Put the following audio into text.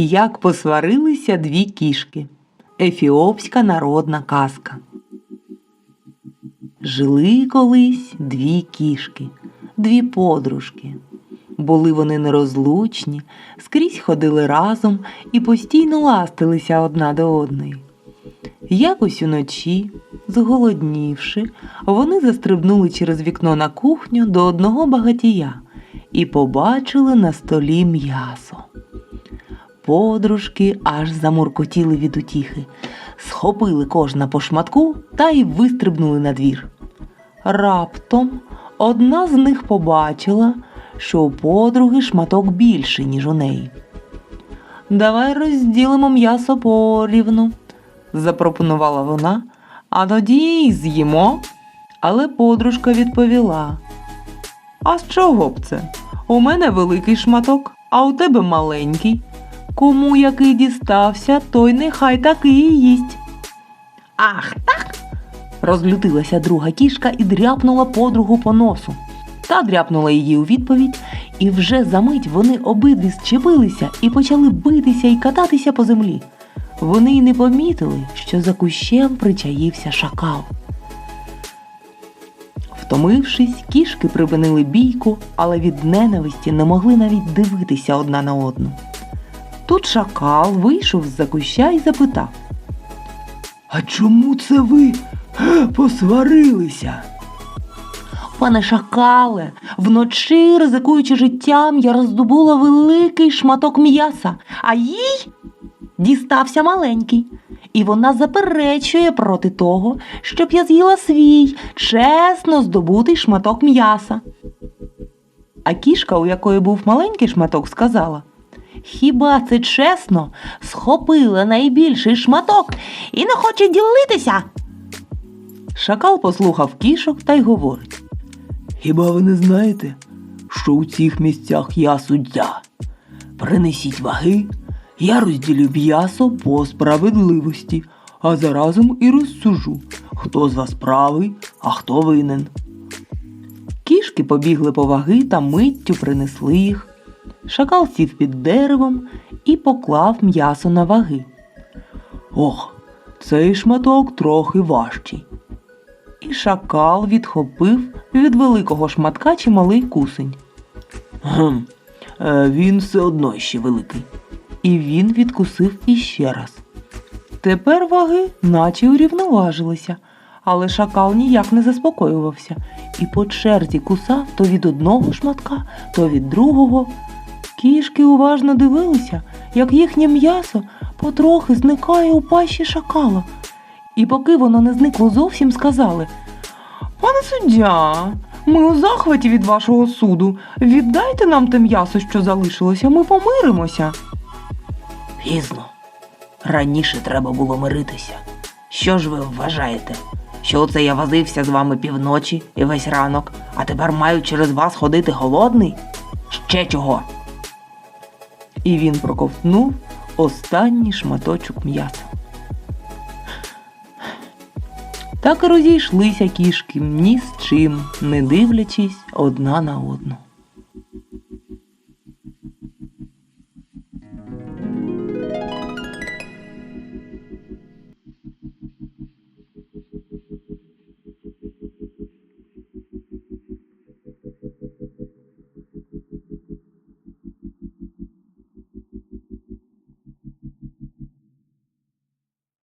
Як посварилися дві кішки. Ефіопська народна казка. Жили колись дві кішки, дві подружки. Були вони нерозлучні, скрізь ходили разом і постійно ластилися одна до одної. Якось уночі, зголоднівши, вони застрибнули через вікно на кухню до одного багатія і побачили на столі м'ясо. Подружки аж замуркотіли від утіхи, схопили кожна по шматку та й вистрибнули на двір. Раптом одна з них побачила, що у подруги шматок більший, ніж у неї. Давай розділимо м'ясо порівну, запропонувала вона, а тоді й з'їмо. Але подружка відповіла: А з чого б це? У мене великий шматок, а у тебе маленький. Кому який дістався, той нехай такий і їсть. Ах, так. розлютилася друга кішка і дряпнула подругу по носу. Та дряпнула її у відповідь, і вже за мить вони обидві зчепилися і почали битися і кататися по землі. Вони й не помітили, що за кущем причаївся шакал. Втомившись, кішки припинили бійку, але від ненависті не могли навіть дивитися одна на одну. Тут шакал вийшов з-за куща і запитав. А чому це ви е, посварилися? Пане шакале, вночі, ризикуючи життям, я роздобула великий шматок м'яса, а їй дістався маленький. І вона заперечує проти того, щоб я з'їла свій чесно здобутий шматок м'яса. А кішка, у якої був маленький шматок, сказала: Хіба це чесно? Схопила найбільший шматок і не хоче ділитися. Шакал послухав кішок та й говорить. Хіба ви не знаєте, що у цих місцях я суддя? Принесіть ваги, я розділю м'ясо по справедливості, а заразом і розсужу, хто з вас правий, а хто винен. Кішки побігли по ваги та миттю принесли їх. Шакал сів під деревом і поклав м'ясо на ваги. Ох, цей шматок трохи важчий. І шакал відхопив від великого шматка чималий кусень. Гм, е, він все одно ще великий. І він відкусив іще раз. Тепер ваги наче урівноважилися, але шакал ніяк не заспокоювався і по черзі кусав то від одного шматка, то від другого. Кішки уважно дивилися, як їхнє м'ясо потрохи зникає у пащі шакала. І поки воно не зникло зовсім, сказали Пане суддя, ми у захваті від вашого суду. Віддайте нам те м'ясо, що залишилося, ми помиримося. Пізно. Раніше треба було миритися. Що ж ви вважаєте? Що оце я возився з вами півночі і весь ранок, а тепер маю через вас ходити голодний? Ще чого? І він проковтнув останній шматочок м'яса. Так і розійшлися кішки ні з чим, не дивлячись одна на одну.